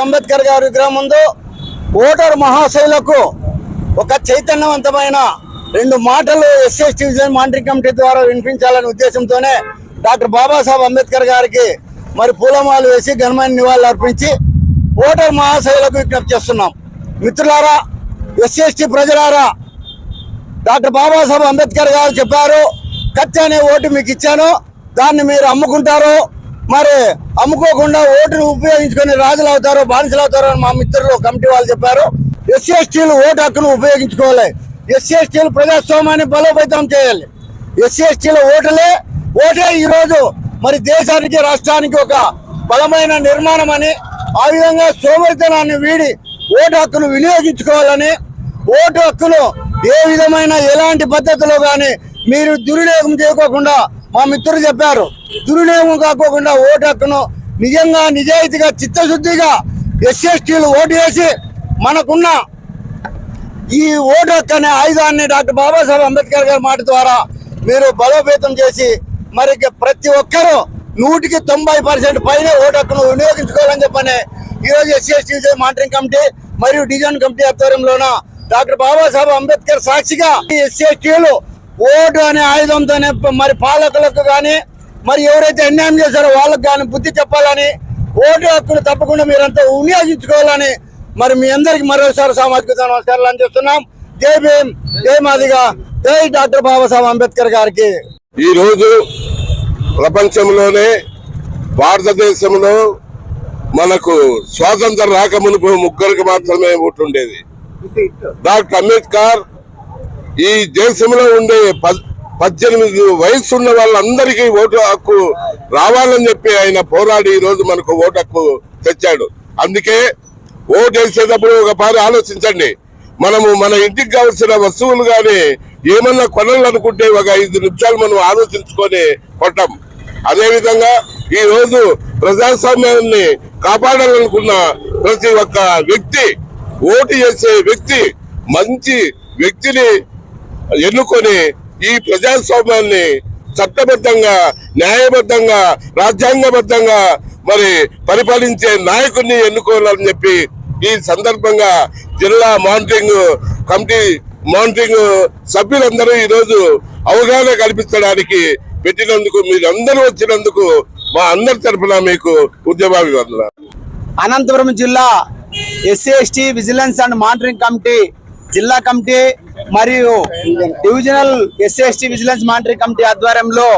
అంబేద్కర్ గారి విగ్రహం ముందు ఓటర్ మహాశైలకు ఒక చైతన్యవంతమైన రెండు మాటలు ఎస్ఎస్టీ విజన్ మానిటరింగ్ కమిటీ ద్వారా వినిపించాలనే ఉద్దేశంతోనే డాక్టర్ బాబాసాహెబ్ అంబేద్కర్ గారికి మరి పూలమాలు వేసి ఘనమైన నివాళులు అర్పించి ఓటర్ మహాశైలకు విజ్ఞప్తి చేస్తున్నాం. మిత్రులారా ఎస్సీ ప్రజలారా డాక్టర్ బాబాసాహెబ్ అంబేద్కర్ గారు చెప్పారు కత్తి అనే ఓటు మీకు ఇచ్చాను దాన్ని మీరు అమ్ముకుంటారు మరి అమ్ముకోకుండా ఓటును ఉపయోగించుకొని రాజులు అవుతారో బానిసలు అవుతారో అని మా మిత్రులు కమిటీ వాళ్ళు చెప్పారు. ఎస్సీ ఎస్టీలు ఓటు హక్కును ఉపయోగించుకోవాలి. ఎస్సీ ఎస్టీలు ప్రజాస్వామ్యాన్ని బలోపేతం చేయాలి. ఎస్సీ ఎస్టీల ఓటులే ఓటే ఈరోజు మరి దేశానికి రాష్ట్రానికి ఒక బలమైన నిర్మాణం అని ఆ విధంగా సోమరితనాన్ని వీడి ఓటు హక్కును వినియోగించుకోవాలని ఓటు హక్కును ఏ విధమైన ఎలాంటి పద్ధతిలో కానీ మీరు దుర్వినియోగం చేయకోకుండా మా మిత్రులు చెప్పారు దుర్వినియోగం కాకోకుండా ఓటు హక్కును నిజంగా నిజాయితీగా చిత్తశుద్ధిగా ఎస్సీఎస్టీలు ఓటు వేసి మనకున్న ఈ ఓటు హక్కు అనే ఆయుధాన్ని డాక్టర్ బాబాసాహెబ్ అంబేద్కర్ గారి మాట ద్వారా మీరు బలోపేతం చేసి మరి ప్రతి ఒక్కరూ నూటికి తొంభై పర్సెంట్ పైన ఓటు హక్కును వినియోగించుకోవాలని చెప్పని ఈరోజు ఎస్సీఎస్టీ మానిటరింగ్ కమిటీ మరియు డివిజన్ కమిటీ ఆధ్వర్యంలోన డాక్టర్ బాబాసాహెబ్ అంబేద్కర్ సాక్షిగా ఈ ఓటు అనే ఆయుధంతోనే మరి పాలకులకు కానీ మరి ఎవరైతే అన్యాయం చేశారో వాళ్ళకి కానీ బుద్ధి చెప్పాలని ఓటు హక్కులు తప్పకుండా మీరంతా వినియోగించుకోవాలని మరి మీ అందరికి మరోసారి సామాజిక నమస్కారాలు అందిస్తున్నాం. జై భీమ్ జై మాదిగా జై డాక్టర్ బాబాసాహెబ్ అంబేద్కర్ గారికి. ఈరోజు ప్రపంచంలోనే భారతదేశంలో మనకు స్వాతంత్రం రాకమునుపు ముగ్గురికి మాత్రమే ఓటు ఉండేది. డాక్టర్ అంబేద్కర్ ఈ దేశంలో ఉండే పద్దెనిమిది వయసు ఉన్న వాళ్ళందరికీ ఓటు హక్కు రావాలని చెప్పి ఆయన పోరాడి ఈ రోజు మనకు ఓటు హక్కు తెచ్చాడు. అందుకే ఓటు వేసేటప్పుడు ఒక పారి ఆలోచించండి. మనము మన ఇంటికి కావాల్సిన వస్తువులు కానీ ఏమన్నా కొనాలనుకుంటే ఒక ఐదు నిమిషాలు మనం ఆలోచించుకొని కొట్టం. అదేవిధంగా ఈ రోజు ప్రజాస్వామ్యాన్ని కాపాడాలనుకున్న ప్రతి ఒక్క వ్యక్తి ఓటు చేసే వ్యక్తి మంచి వ్యక్తిని ఎన్నుకొని ఈ ప్రజాస్వామ్యాన్ని చట్టబద్ధంగా న్యాయబద్ధంగా రాజ్యాంగబద్ధంగా మరి పరిపాలించే నాయకుడిని ఎన్నుకోవాలని చెప్పి ఈ సందర్భంగా జిల్లా మానిటరింగ్ కమిటీ మానిటరింగ్ సభ్యులందరూ ఈ రోజు అవగాహన కల్పించడానికి పెట్టినందుకు మీరందరూ వచ్చినందుకు మా అందరి తరఫున మీకు ఉద్యమాభివందన అనంతపురం జిల్లా SC ST vigilance and monitoring committee జిల్లా కమిటీ మరియు divisional SC ST vigilance monitoring committee ఆధ్వర్యంలో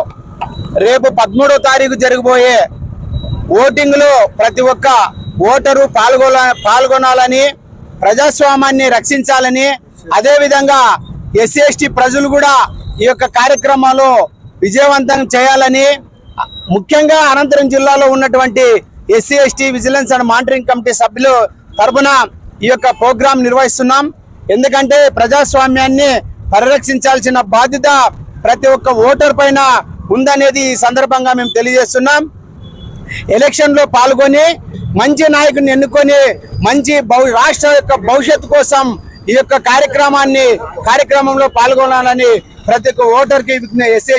రేపు పదమూడో తారీఖు జరగబోయే ఓటింగ్లో ప్రతి ఒక్క ఓటరు పాల్గొన పాల్గొనాలని ప్రజాస్వామ్యాన్ని రక్షించాలని అదేవిధంగా ఎస్సీ ఎస్టీ ప్రజలు కూడా ఈ యొక్క కార్యక్రమంలో విజయవంతం చేయాలని ముఖ్యంగా అనంతరం జిల్లాలో ఉన్నటువంటి SC ST vigilance and monitoring committee సభ్యులు తరపున ఈ యొక్క ప్రోగ్రాం నిర్వహిస్తున్నాం. ఎందుకంటే ప్రజాస్వామ్యాన్ని పరిరక్షించాల్సిన బాధ్యత ప్రతి ఒక్క ఓటర్ పైన ఉందనేది ఈ సందర్భంగా మేము తెలియజేస్తున్నాం. ఎలక్షన్లో పాల్గొని మంచి నాయకుని ఎన్నుకొని మంచి భవి- రాష్ట్ర యొక్క భవిష్యత్తు కోసం ఈ యొక్క కార్యక్రమాన్ని కార్యక్రమంలో పాల్గొనాలని ప్రతి ఒక్క ఓటర్కి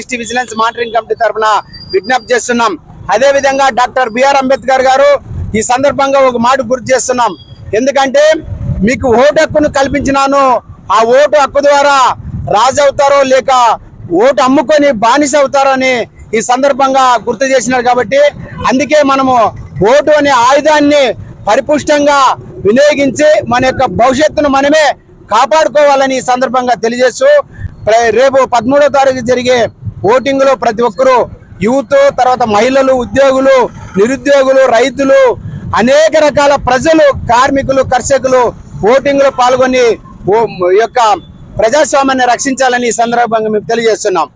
కి విజిలెన్స్ మానిటరింగ్ కమిటీ తరఫున విజ్ఞప్తి చేస్తున్నాం. అదే విధంగా డాక్టర్ బిఆర్ అంబేద్కర్ గారు ఈ సందర్భంగా ఒక మాట గుర్తు చేస్తున్నాం. ఎందుకంటే మీకు ఓటు హక్కును కల్పించినాను. ఆ ఓటు హక్కు ద్వారా రాజు అవుతారో లేక ఓటు అమ్ముకొని బానిస అవుతారో అని ఈ సందర్భంగా గుర్తు చేసినారు కాబట్టి అందుకే మనము ఓటు అనే ఆయుధాన్ని పరిపుష్టంగా వినియోగించి మన యొక్క భవిష్యత్తును మనమే కాపాడుకోవాలని ఈ సందర్భంగా తెలియజేస్తూ రేపు పదమూడో తారీఖు జరిగే ఓటింగ్లో ప్రతి ఒక్కరూ యూత్ తర్వాత మహిళలు ఉద్యోగులు నిరుద్యోగులు రైతులు అనేక రకాల ప్రజలు కార్మికులు కర్షకులు ఓటింగ్లో పాల్గొని ఓ- యొక్క ప్రజాస్వామ్యాన్ని రక్షించాలని ఈ సందర్భంగా మేము తెలియజేస్తున్నాం.